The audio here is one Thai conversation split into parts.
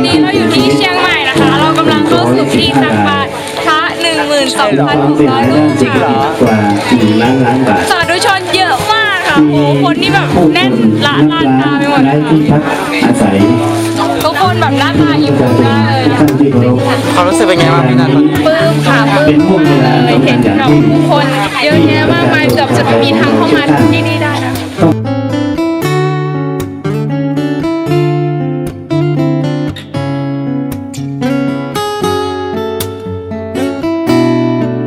วันนี้เราอยู่ที่เชียงใหม่นะคะ เรากำลังเข้าสู่พิธีตักบาตรพระ12,600รูปจริงเหรอค่ะกว่าหนึ่งล้านล้านบาทสาธุชนเยอะมากค่ะโอ้โหคนนี่แบบแน่นละลานตาไปหมดเลและยที่ค่ะพักอาศัยทุกคนแบบหน้าตาอิ่มเอิบมากเลยนะท่านที่เคารพความรู้สึกเป็นไงบ้างพี่นันตอนนี้ปลื้มค่ะปลื้มมากเลยเห็นแบบผู้คนเยอะแยะมากมายเกือบจะไม่มีทางเข้ามาที่นี่ได้นะ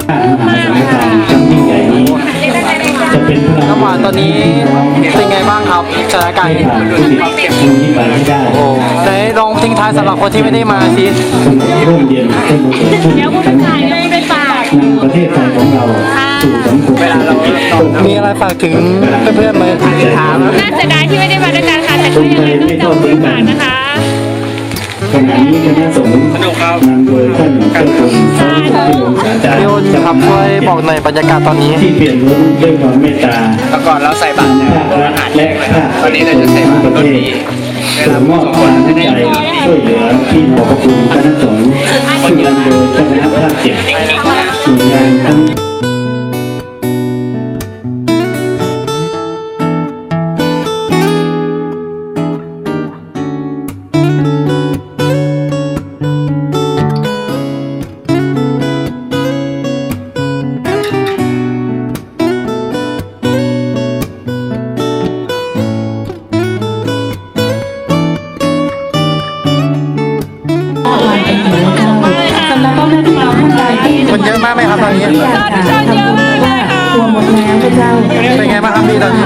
มหาสารคามครั้งยิ่งใหญ่นี้จะเป็นพลังน้ำหวานตอนนี้เป็นไงบ้างครับสถานการณ์ให้ผ่านวิกฤตนี้ไปให้ได้โอ้ไหนลองทิ้งท้ายสำหรับคนที่ไม่ได้มาสิสงบร่มเย็นสงบสุขเดี๋ยวคุณถ่ายยังไปฝากนำประเทศไทยของเราสู่สังคมเศรษฐกิจโลกมีอะไรฝากถึงเพื่อนๆไหมถามน่าเสียดายที่ไม่ได้มาด้วยกันค่ะแต่ก็ยังไงต้องจำฝากนะคะ ขณะนี้คณะสงฆ์นำโดยท่านเจ้าคุณพระพุทธองค์อาจารย์พี่อ้นครับช่วยบอกหน่อยบรรยากาศตอนนี้ ที่เปลี่ยนล้นด้วยความเมตตาแต่ก่อนเราใส่บาตรเนี่ยภาครัฐและภาคตอนนี้เราจะใส่บาตรประรถเทศดีเวส่ลางมอบความน้ำใจช่วยเหลือพี่น้องประคุณคณะสงฆ์ซึ่งนำโดยเจ้าคณะภาคเจ็ดหน่วยงานทั้ง เจ้าเป็นไงบ้างครับพี่ตอนนี้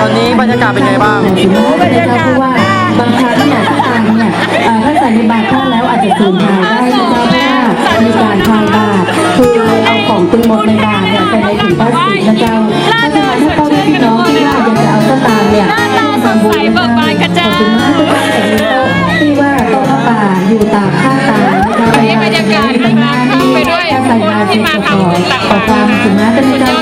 ตอนนี้บรรยากาศเป็นไงบ้างถึงแม้พระเจ้าเพราะว่าบางครั้งเนี่ยท่านเนี่ยเอ่อถ้าใส่ในบาตรท่านแล้วอาจจะสูญหายได้พระเจ้าเพราะว่ามีการคลายบาตรคือเอาของตึงหมดในบาตรเนี่ยใส่ในถุงพลาสติกนะเจ้าถ้าฉะนั้นถ้าพ่อแม่พี่น้องที่ว่าอยากจะเอาสตางค์เนี่ยหน้าตาสดใสเบิกบานกระจ่างขอบคุณมากที่ว่าโต๊ะผ้าป่าอยู่ตากข้างตานะคะนี่บรรยากาศนะคะเข้าไปด้วยคนที่มาทำบุญตักขอบาคตรวามนะคะถึงแม้เป็นเจ้าเ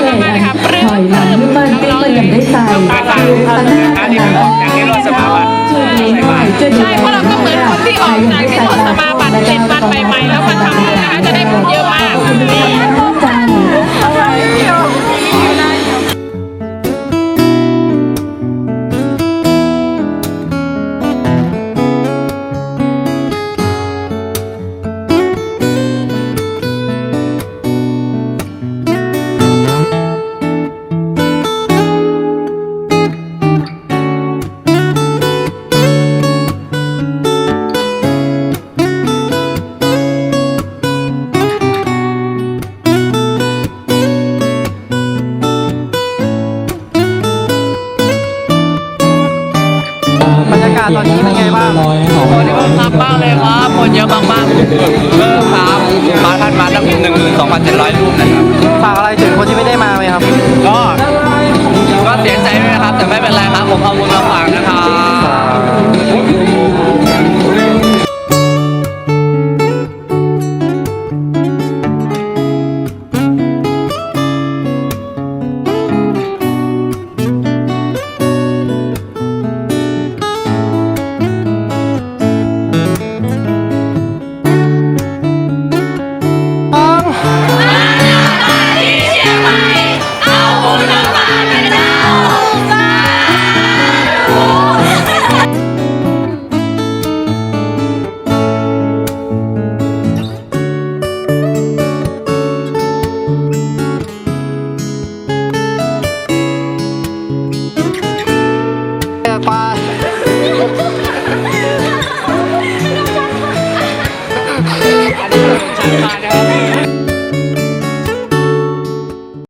ใช่เพราะเราก็เหมือนคนที่ออกจากที่ถอดสมาบัตรเจ็ดวันใหม่ๆแล้วมาทำบุญนะคะจะได้บุญเยอะมากากาศตอนนี้เป็นไงบ้างวันนี้ก็มากเลยครับคนเยอะมากๆเพิ่มครับมาท่านมาตั้งหนึ่งหมื่นสองพันเจ็ดร้อยรูปนะครับ